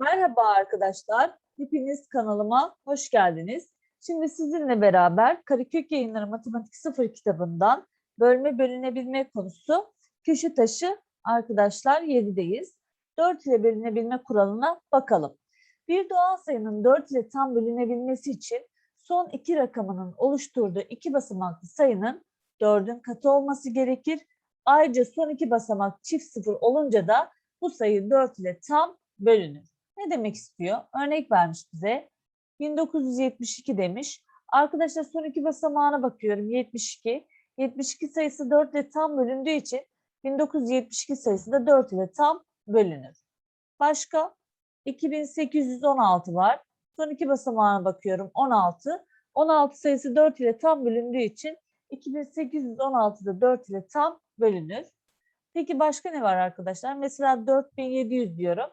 Merhaba arkadaşlar. Hepiniz kanalıma hoş geldiniz. Şimdi sizinle beraber Karakök Yayınları Matematik 0 kitabından bölme bölünebilme konusu köşe taşı arkadaşlar 7'deyiz. 4 ile bölünebilme kuralına bakalım. Bir doğal sayının 4 ile tam bölünebilmesi için son iki rakamının oluşturduğu iki basamaklı sayının 4'ün katı olması gerekir. Ayrıca son iki basamak çift sıfır olunca da bu sayı 4 ile tam bölünür. Ne demek istiyor? Örnek vermiş bize. 1972 demiş. Arkadaşlar son iki basamağına bakıyorum. 72. 72 sayısı 4 ile tam bölündüğü için 1972 sayısı da 4 ile tam bölünür. Başka? 2816 var. Son iki basamağına bakıyorum. 16. 16 sayısı 4 ile tam bölündüğü için 2816 da 4 ile tam bölünür. Peki başka ne var arkadaşlar? Mesela 4700 diyorum.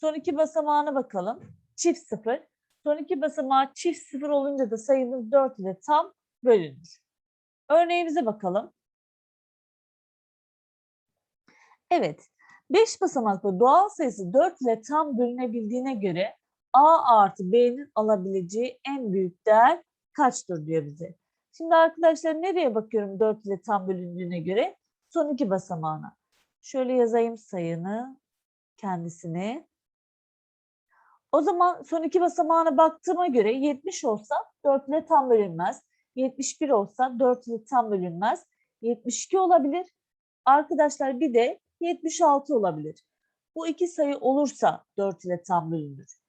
Son iki basamağına bakalım. Çift sıfır. Son iki basamağı çift sıfır olunca da sayımız 4 ile tam bölünür. Örneğimize bakalım. Evet. 5 basamaklı doğal sayısı 4 ile tam bölünebildiğine göre A artı B'nin alabileceği en büyük değer kaçtır diyor bize. Şimdi arkadaşlar nereye bakıyorum 4 ile tam bölündüğüne göre? Son iki basamağına. Şöyle yazayım sayını, kendisini. O zaman son iki basamağına baktığıma göre 70 olsa 4 ile tam bölünmez. 71 olsa 4 ile tam bölünmez. 72 olabilir. Arkadaşlar bir de 76 olabilir. Bu iki sayı olursa 4 ile tam bölünür.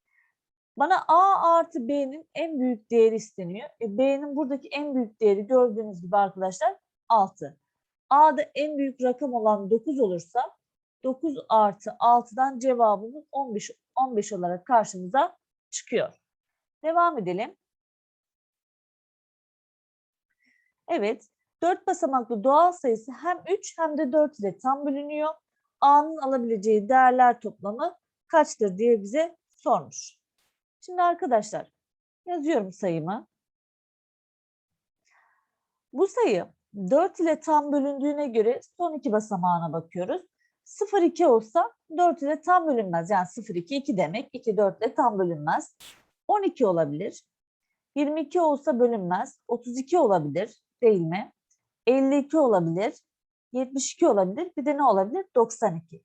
Bana A artı B'nin en büyük değeri isteniyor. E, B'nin buradaki en büyük değeri gördüğünüz gibi arkadaşlar 6. A'da en büyük rakam olan 9 olursa 9 artı 6'dan cevabımız 15, 15 olarak karşımıza çıkıyor. Devam edelim. Evet, 4 basamaklı doğal sayısı hem 3 hem de 4 ile tam bölünüyor. A'nın alabileceği değerler toplamı kaçtır diye bize sormuş. Şimdi arkadaşlar yazıyorum sayımı. Bu sayı 4 ile tam bölündüğüne göre son iki basamağına bakıyoruz. 0-2 olsa 4 ile tam bölünmez. Yani 0-2 2 demek. 2 4 ile tam bölünmez. 12 olabilir. 22 olsa bölünmez. 32 olabilir değil mi? 52 olabilir. 72 olabilir. Bir de ne olabilir? 92.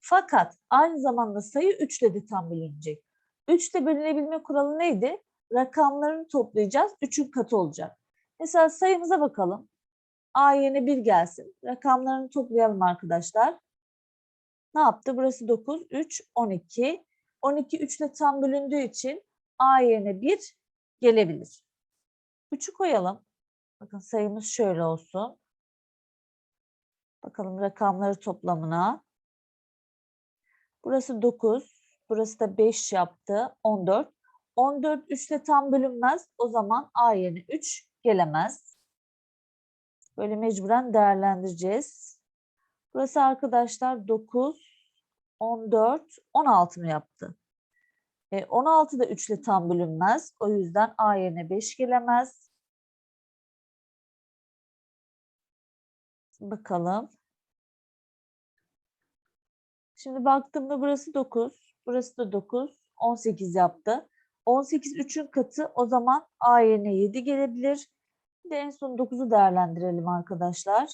Fakat aynı zamanda sayı 3 ile de tam bölünecek. 3 ile bölünebilme kuralı neydi? Rakamlarını toplayacağız. 3'ün katı olacak. Mesela sayımıza bakalım. A yerine 1 gelsin. Rakamlarını toplayalım arkadaşlar. Ne yaptı? Burası 9, 3, 12. 12 3 ile tam bölündüğü için A yerine 1 gelebilir. 3'ü koyalım. Bakın sayımız şöyle olsun. Bakalım rakamları toplamına. Burası 9. Burası da 5 yaptı. 14. 14 3 ile tam bölünmez. O zaman A yerine 3 gelemez. Böyle mecburen değerlendireceğiz. Burası arkadaşlar 9, 14, 16 mı yaptı? E, 16 da 3 ile tam bölünmez. O yüzden A yerine 5 gelemez. Bakalım. Şimdi baktığımda burası 9, burası da 9, 18 yaptı. 18 3'ün katı o zaman A yerine 7 gelebilir. Bir de en son 9'u değerlendirelim arkadaşlar.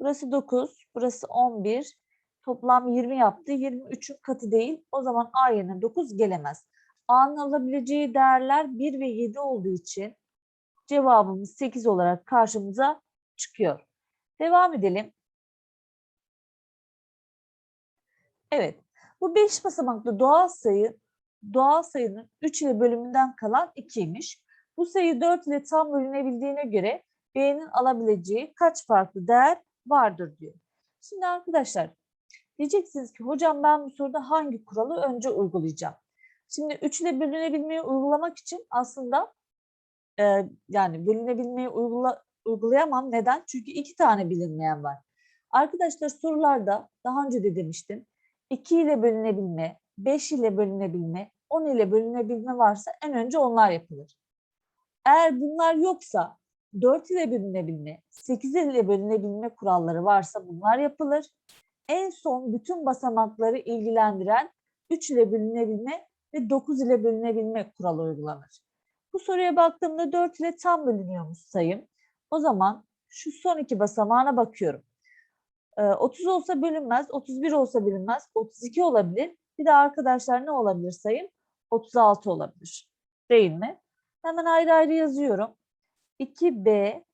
Burası 9, burası 11. Toplam 20 yaptı. 23'ün katı değil. O zaman A yerine 9 gelemez. A'nın alabileceği değerler 1 ve 7 olduğu için cevabımız 8 olarak karşımıza çıkıyor. Devam edelim. Evet. Bu 5 basamaklı doğal sayı doğal sayının 3 ile bölümünden kalan 2'ymiş. Bu sayı 4 ile tam bölünebildiğine göre B'nin alabileceği kaç farklı değer vardır diyor. Şimdi arkadaşlar diyeceksiniz ki hocam ben bu soruda hangi kuralı önce uygulayacağım? Şimdi 3 ile bölünebilmeyi uygulamak için aslında e, yani bölünebilmeyi uygula, uygulayamam. Neden? Çünkü iki tane bilinmeyen var. Arkadaşlar sorularda daha önce de demiştim. 2 ile bölünebilme, 5 ile bölünebilme, 10 ile bölünebilme varsa en önce onlar yapılır. Eğer bunlar yoksa 4 ile bölünebilme, 8 ile bölünebilme kuralları varsa bunlar yapılır. en son bütün basamakları ilgilendiren 3 ile bölünebilme ve 9 ile bölünebilme kuralı uygulanır. Bu soruya baktığımda 4 ile tam bölünüyormuş sayım. O zaman şu son iki basamağına bakıyorum. Ee, 30 olsa bölünmez, 31 olsa bölünmez, 32 olabilir. Bir de arkadaşlar ne olabilir sayım? 36 olabilir. Değil mi? Hemen ayrı ayrı yazıyorum. 2B,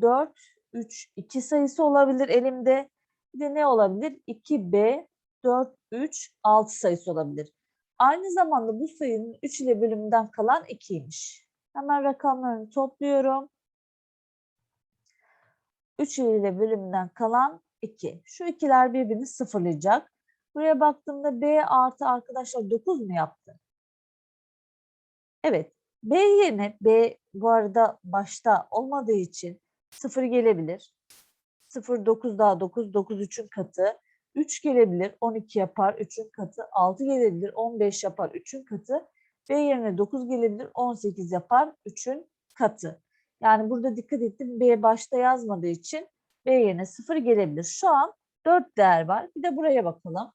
4, 3, 2 sayısı olabilir elimde. Bir de ne olabilir? 2B, 4, 3, 6 sayısı olabilir. Aynı zamanda bu sayının 3 ile bölümünden kalan 2'ymiş. Hemen rakamlarını topluyorum. 3 ile bölümünden kalan 2. Şu ikiler birbirini sıfırlayacak. Buraya baktığımda B artı arkadaşlar 9 mu yaptı? Evet. B yerine B bu arada başta olmadığı için 0 gelebilir. 0 9 daha 9 9 3'ün katı. 3 gelebilir 12 yapar 3'ün katı. 6 gelebilir 15 yapar 3'ün katı. B yerine 9 gelebilir 18 yapar 3'ün katı. Yani burada dikkat ettim B başta yazmadığı için B yerine 0 gelebilir. Şu an 4 değer var. Bir de buraya bakalım.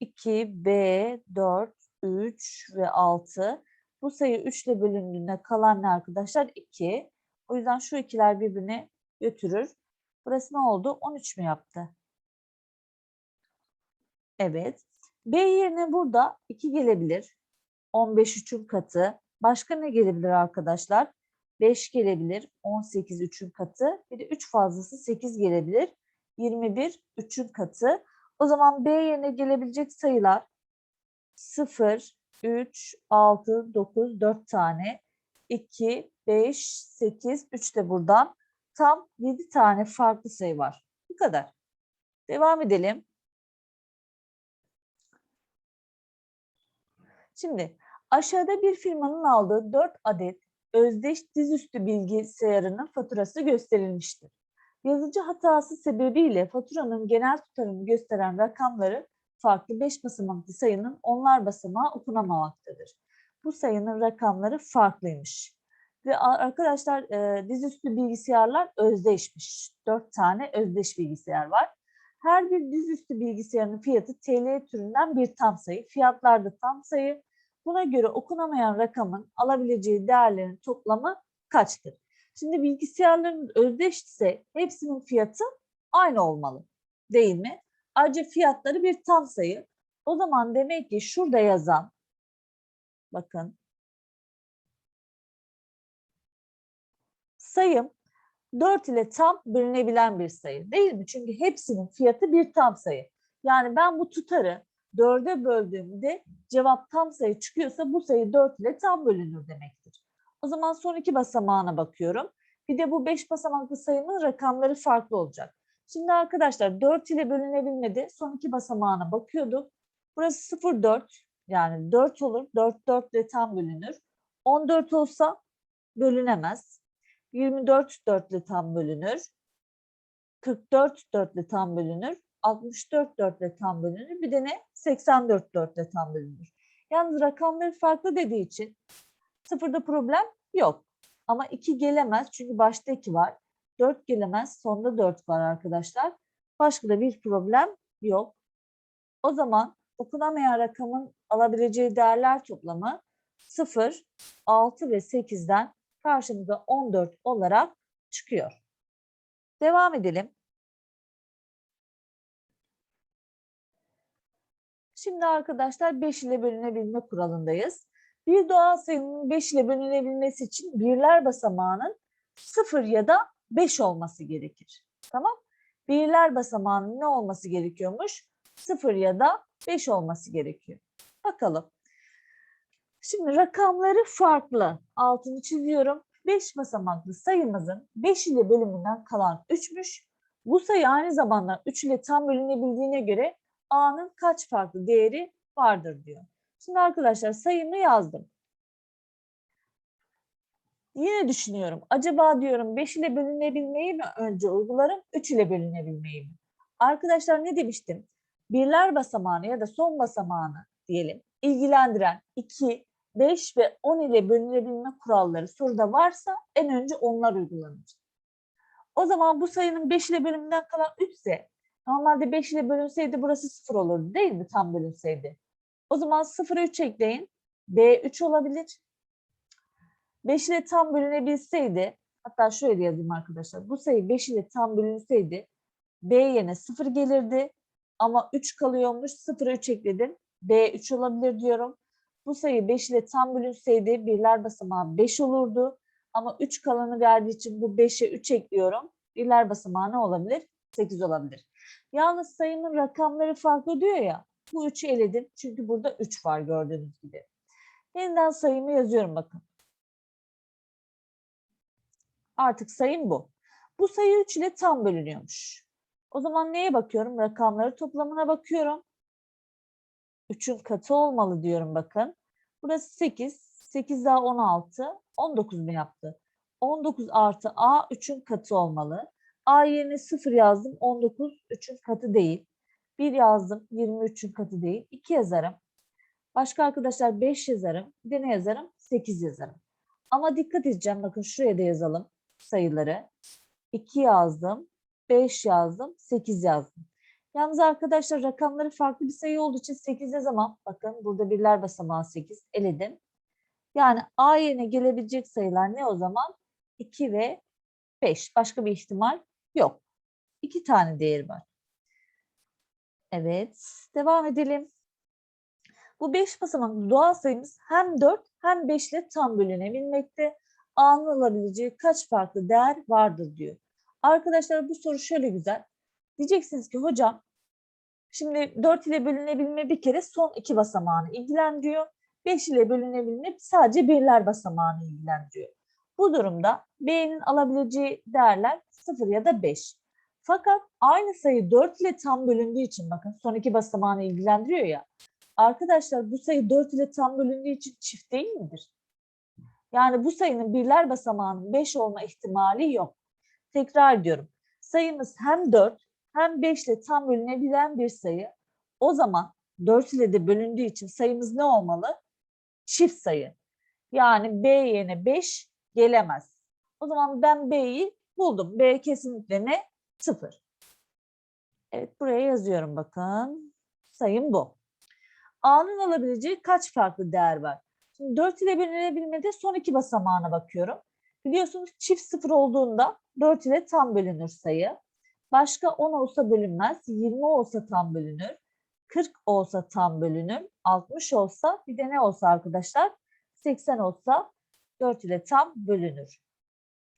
2, B, 4, 3 ve 6. Bu sayı 3 ile bölündüğünde kalan ne arkadaşlar? 2. O yüzden şu ikiler birbirine götürür. Burası ne oldu? 13 mü yaptı? Evet. B yerine burada 2 gelebilir. 15 3'ün katı. Başka ne gelebilir arkadaşlar? 5 gelebilir. 18 3'ün katı. Bir de 3 fazlası 8 gelebilir. 21 3'ün katı. O zaman B yerine gelebilecek sayılar 0, 3, 6, 9, 4 tane. 2, 5, 8, 3 de buradan. Tam 7 tane farklı sayı var. Bu kadar. Devam edelim. Şimdi aşağıda bir firmanın aldığı 4 adet özdeş dizüstü bilgisayarının faturası gösterilmiştir. Yazıcı hatası sebebiyle faturanın genel tutarını gösteren rakamları farklı 5 basamaklı sayının onlar basamağı okunamamaktadır. Bu sayının rakamları farklıymış. Ve arkadaşlar e, dizüstü bilgisayarlar özdeşmiş. 4 tane özdeş bilgisayar var. Her bir dizüstü bilgisayarın fiyatı TL türünden bir tam sayı. Fiyatlar da tam sayı. Buna göre okunamayan rakamın alabileceği değerlerin toplamı kaçtır? Şimdi bilgisayarların özdeşse hepsinin fiyatı aynı olmalı. Değil mi? Ayrıca fiyatları bir tam sayı. O zaman demek ki şurada yazan bakın sayım 4 ile tam bölünebilen bir sayı değil mi? Çünkü hepsinin fiyatı bir tam sayı. Yani ben bu tutarı 4'e böldüğümde cevap tam sayı çıkıyorsa bu sayı 4 ile tam bölünür demektir. O zaman son iki basamağına bakıyorum. Bir de bu 5 basamaklı sayının rakamları farklı olacak. Şimdi arkadaşlar 4 ile bölünebilmedi. Son iki basamağına bakıyorduk. Burası 0,4 yani 4 olur. 4 4 ile tam bölünür. 14 olsa bölünemez. 24 4 ile tam bölünür. 44 4 ile tam bölünür. 64 4 ile tam bölünür. Bir de ne? 84 4 ile tam bölünür. Yalnız rakamları farklı dediği için sıfırda problem yok. Ama 2 gelemez çünkü başta 2 var. 4 gelemez sonda 4 var arkadaşlar. Başka da bir problem yok. O zaman okunamayan rakamın alabileceği değerler toplamı 0, 6 ve 8'den karşımıza 14 olarak çıkıyor. Devam edelim. Şimdi arkadaşlar 5 ile bölünebilme kuralındayız. Bir doğal sayının 5 ile bölünebilmesi için birler basamağının 0 ya da 5 olması gerekir. Tamam? Birler basamağının ne olması gerekiyormuş? 0 ya da 5 olması gerekiyor. Bakalım. Şimdi rakamları farklı. Altını çiziyorum. 5 basamaklı sayımızın 5 ile bölümünden kalan 3'müş. Bu sayı aynı zamanda 3 ile tam bölünebildiğine göre A'nın kaç farklı değeri vardır diyor. Şimdi arkadaşlar sayımı yazdım. Yine düşünüyorum. Acaba diyorum 5 ile bölünebilmeyi mi önce uygularım, 3 ile bölünebilmeyi mi? Arkadaşlar ne demiştim? Birler basamağını ya da son basamağını diyelim ilgilendiren 2, 5 ve 10 ile bölünebilme kuralları soruda varsa en önce onlar uygulanır. O zaman bu sayının 5 ile bölümünden kalan 3 ise Normalde 5 ile bölünseydi burası 0 olurdu değil mi? Tam bölünseydi. O zaman 0'a 3 ekleyin. B 3 olabilir. 5 ile tam bölünebilseydi, hatta şöyle yazayım arkadaşlar. Bu sayı 5 ile tam bölünseydi B yerine 0 gelirdi. Ama 3 kalıyormuş. 0'a 3 ekledim. B 3 olabilir diyorum. Bu sayı 5 ile tam bölünseydi birler basamağı 5 olurdu. Ama 3 kalanı verdiği için bu 5'e 3 ekliyorum. Birler basamağı ne olabilir? 8 olabilir. Yalnız sayımın rakamları farklı diyor ya. Bu 3'ü eledim. Çünkü burada 3 var gördüğünüz gibi. Yeniden sayımı yazıyorum bakın. Artık sayım bu. Bu sayı 3 ile tam bölünüyormuş. O zaman neye bakıyorum? Rakamları toplamına bakıyorum. 3'ün katı olmalı diyorum bakın. Burası 8. 8 daha 16. 19 mu yaptı? 19 artı A 3'ün katı olmalı. A yerine 0 yazdım. 19 3'ün katı değil. 1 yazdım. 23'ün katı değil. 2 yazarım. Başka arkadaşlar 5 yazarım. Bir de ne yazarım? 8 yazarım. Ama dikkat edeceğim. Bakın şuraya da yazalım sayıları. 2 yazdım. 5 yazdım. 8 yazdım. Yalnız arkadaşlar rakamları farklı bir sayı olduğu için 8 yazamam. Bakın burada birler basamağı 8. Eledim. Yani A yerine gelebilecek sayılar ne o zaman? 2 ve 5. Başka bir ihtimal yok. 2 tane değeri var. Evet. Devam edelim. Bu 5 basamaklı doğal sayımız hem 4 hem 5 ile tam bölünebilmekte. A'nın kaç farklı değer vardır diyor. Arkadaşlar bu soru şöyle güzel. Diyeceksiniz ki hocam şimdi 4 ile bölünebilme bir kere son iki basamağını ilgilendiriyor. 5 ile bölünebilme sadece birler basamağını ilgilendiriyor. Bu durumda B'nin alabileceği değerler 0 ya da 5. Fakat aynı sayı 4 ile tam bölündüğü için bakın son iki basamağını ilgilendiriyor ya. Arkadaşlar bu sayı 4 ile tam bölündüğü için çift değil midir? Yani bu sayının birler basamağının 5 olma ihtimali yok. Tekrar ediyorum. Sayımız hem 4 hem 5 ile tam bölünebilen bir sayı. O zaman 4 ile de bölündüğü için sayımız ne olmalı? Çift sayı. Yani B yerine 5 gelemez. O zaman ben B'yi buldum. B kesinlikle ne? 0. Evet buraya yazıyorum bakın. Sayım bu. A'nın alabileceği kaç farklı değer var? Şimdi 4 ile bölünebilmede son iki basamağına bakıyorum. Biliyorsunuz çift sıfır olduğunda 4 ile tam bölünür sayı. Başka 10 olsa bölünmez, 20 olsa tam bölünür, 40 olsa tam bölünür, 60 olsa bir de ne olsa arkadaşlar? 80 olsa 4 ile tam bölünür.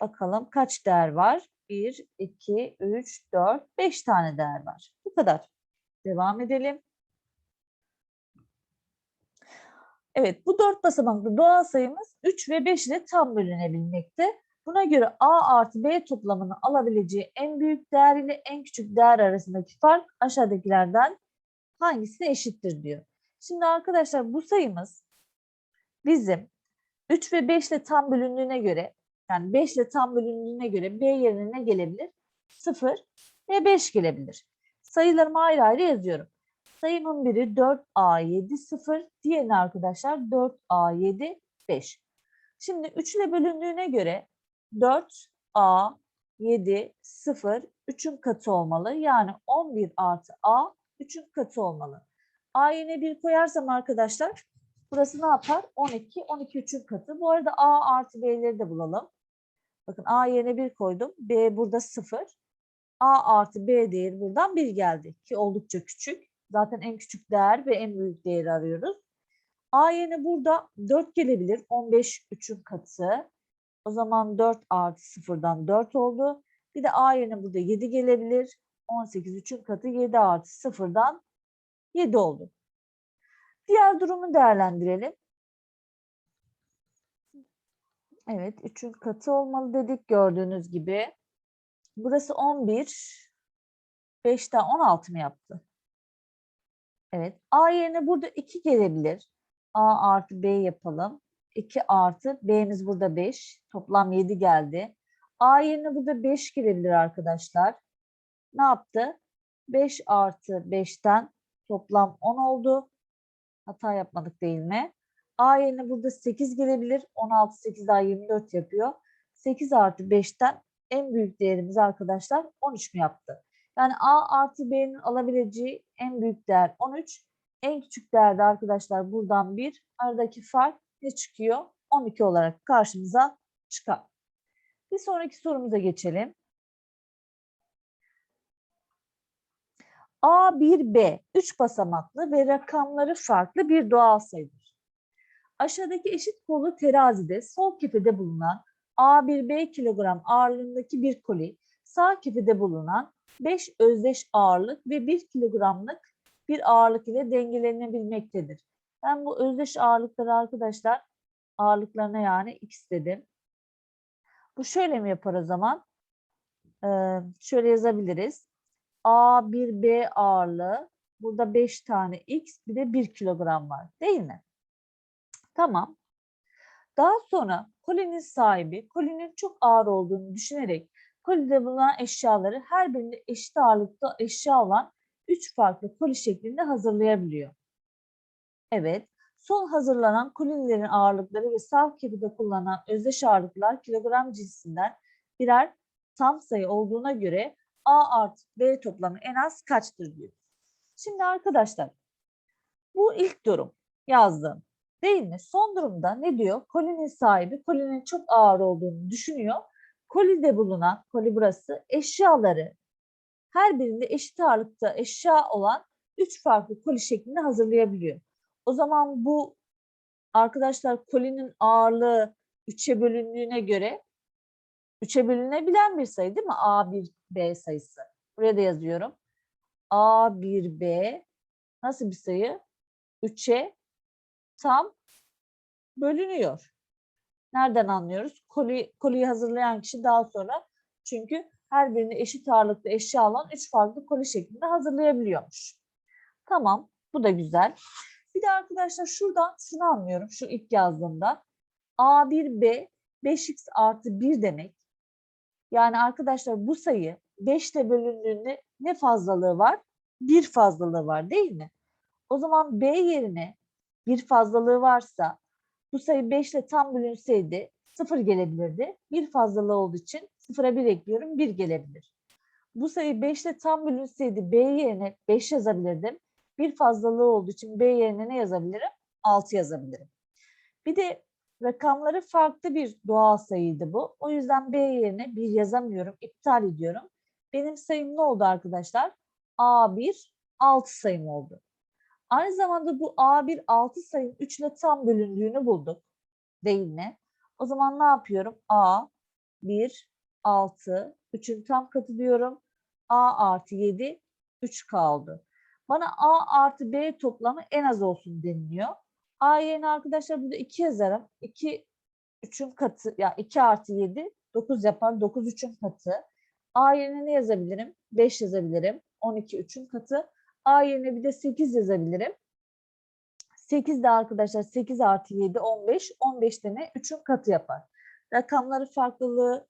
Bakalım kaç değer var? 1, 2, 3, 4, 5 tane değer var. Bu kadar. Devam edelim. Evet bu dört basamaklı doğal sayımız 3 ve 5 ile tam bölünebilmekte. Buna göre A artı B toplamını alabileceği en büyük değer ile en küçük değer arasındaki fark aşağıdakilerden hangisine eşittir diyor. Şimdi arkadaşlar bu sayımız bizim 3 ve 5 ile tam bölündüğüne göre yani 5 ile tam bölündüğüne göre B yerine ne gelebilir? 0 ve 5 gelebilir. Sayılarımı ayrı ayrı yazıyorum. Sayımın biri 4A7 0, diğerini arkadaşlar 4A7 5. Şimdi 3 ile bölündüğüne göre 4A7 0 3'ün katı olmalı. Yani 11 artı A 3'ün katı olmalı. A yerine 1 koyarsam arkadaşlar burası ne yapar? 12, 12 3'ün katı. Bu arada A artı B'leri de bulalım. Bakın A yerine 1 koydum. B burada 0. A artı B değeri buradan 1 geldi ki oldukça küçük. Zaten en küçük değer ve en büyük değeri arıyoruz. A yerine burada 4 gelebilir. 15 3'ün katı. O zaman 4 artı 0'dan 4 oldu. Bir de A yerine burada 7 gelebilir. 18 3'ün katı 7 artı 0'dan 7 oldu. Diğer durumu değerlendirelim. Evet 3'ün katı olmalı dedik gördüğünüz gibi. Burası 11. 5'ten 16 mı yaptı? Evet. A yerine burada 2 gelebilir. A artı B yapalım. 2 artı B'miz burada 5. Toplam 7 geldi. A yerine burada 5 gelebilir arkadaşlar. Ne yaptı? 5 artı 5'ten toplam 10 oldu. Hata yapmadık değil mi? A yerine burada 8 gelebilir. 16, 8 daha 24 yapıyor. 8 artı 5'ten en büyük değerimiz arkadaşlar 13 mi yaptı? Yani A artı B'nin alabileceği en büyük değer 13. En küçük değerde arkadaşlar buradan 1. Aradaki fark ne çıkıyor? 12 olarak karşımıza çıkar. Bir sonraki sorumuza geçelim. A1B 3 basamaklı ve rakamları farklı bir doğal sayıdır. Aşağıdaki eşit kolu terazide sol kefede bulunan A1B kilogram ağırlığındaki bir koli, sağ kefede bulunan 5 özdeş ağırlık ve 1 kilogramlık bir ağırlık ile dengelenebilmektedir. Ben bu özdeş ağırlıkları arkadaşlar ağırlıklarına yani x dedim. Bu şöyle mi yapar o zaman? Ee, şöyle yazabiliriz. A1B ağırlığı. Burada 5 tane X bir de 1 kilogram var değil mi? Tamam. Daha sonra kolinin sahibi kolinin çok ağır olduğunu düşünerek kolide bulunan eşyaları her birinde eşit ağırlıkta eşya olan 3 farklı koli şeklinde hazırlayabiliyor. Evet. Son hazırlanan kolilerin ağırlıkları ve sağ kefide kullanılan özdeş ağırlıklar kilogram cinsinden birer tam sayı olduğuna göre A artı B toplamı en az kaçtır diyor. Şimdi arkadaşlar bu ilk durum yazdım. Değil mi? Son durumda ne diyor? Kolinin sahibi kolinin çok ağır olduğunu düşünüyor. Kolide bulunan, koli burası eşyaları her birinde eşit ağırlıkta eşya olan üç farklı koli şeklinde hazırlayabiliyor. O zaman bu arkadaşlar kolinin ağırlığı 3'e bölündüğüne göre 3'e bölünebilen bir sayı değil mi? A1 B sayısı. Buraya da yazıyorum. A1B nasıl bir sayı? 3'e tam bölünüyor. Nereden anlıyoruz? Koli, koliyi hazırlayan kişi daha sonra çünkü her birini eşit ağırlıkta eşya alan 3 farklı koli şeklinde hazırlayabiliyormuş. Tamam, bu da güzel. Bir de arkadaşlar şuradan şunu anlıyorum şu ilk yazdığımda. A1B 5x artı 1 demek. Yani arkadaşlar bu sayı 5 ile bölündüğünde ne fazlalığı var? 1 fazlalığı var değil mi? O zaman B yerine bir fazlalığı varsa bu sayı 5 ile tam bölünseydi 0 gelebilirdi. Bir fazlalığı olduğu için 0'a 1 ekliyorum 1 gelebilir. Bu sayı 5 ile tam bölünseydi B yerine 5 yazabilirdim. Bir fazlalığı olduğu için B yerine ne yazabilirim? 6 yazabilirim. Bir de rakamları farklı bir doğal sayıydı bu. O yüzden B yerine 1 yazamıyorum. iptal ediyorum. Benim sayım ne oldu arkadaşlar? A1 6 sayım oldu. Aynı zamanda bu A1 6 sayım 3 ile tam bölündüğünü bulduk. Değil mi? O zaman ne yapıyorum? A 1 6 3'ün tam katı diyorum. A artı 7 3 kaldı. Bana A artı B toplamı en az olsun deniliyor. A yerine arkadaşlar burada 2 yazarım. 2 3'ün katı ya 2 artı 7 9 yapar. 9 3'ün katı. A yerine ne yazabilirim? 5 yazabilirim. 12 3'ün katı. A yerine bir de 8 yazabilirim. 8 de arkadaşlar 8 artı 7 15. 15 de ne? 3'ün katı yapar. Rakamları farklılığı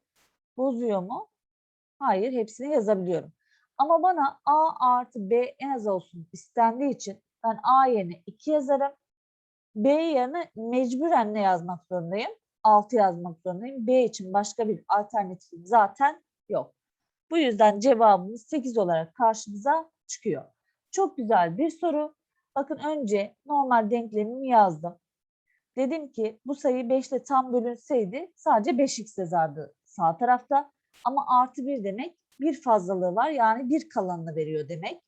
bozuyor mu? Hayır hepsini yazabiliyorum. Ama bana A artı B en az olsun istendiği için ben A yerine 2 yazarım. B yerine mecburen ne yazmak zorundayım? 6 yazmak zorundayım. B için başka bir alternatifim zaten yok. Bu yüzden cevabımız 8 olarak karşımıza çıkıyor. Çok güzel bir soru. Bakın önce normal denklemimi yazdım. Dedim ki bu sayı 5 ile tam bölünseydi sadece 5x yazardı sağ tarafta. Ama artı 1 demek bir fazlalığı var yani bir kalanını veriyor demek.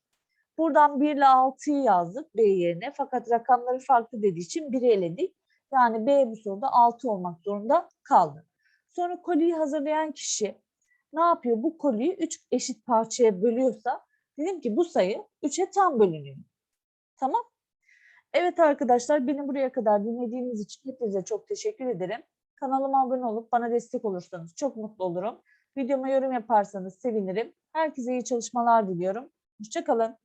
Buradan 1 ile 6'yı yazdık B yerine fakat rakamları farklı dediği için 1'i eledik. Yani B bu soruda 6 olmak zorunda kaldı. Sonra koliyi hazırlayan kişi ne yapıyor? Bu koliyi 3 eşit parçaya bölüyorsa dedim ki bu sayı 3'e tam bölünüyor. Tamam. Evet arkadaşlar beni buraya kadar dinlediğiniz için hepinize çok teşekkür ederim. Kanalıma abone olup bana destek olursanız çok mutlu olurum. Videoma yorum yaparsanız sevinirim. Herkese iyi çalışmalar diliyorum. Hoşçakalın.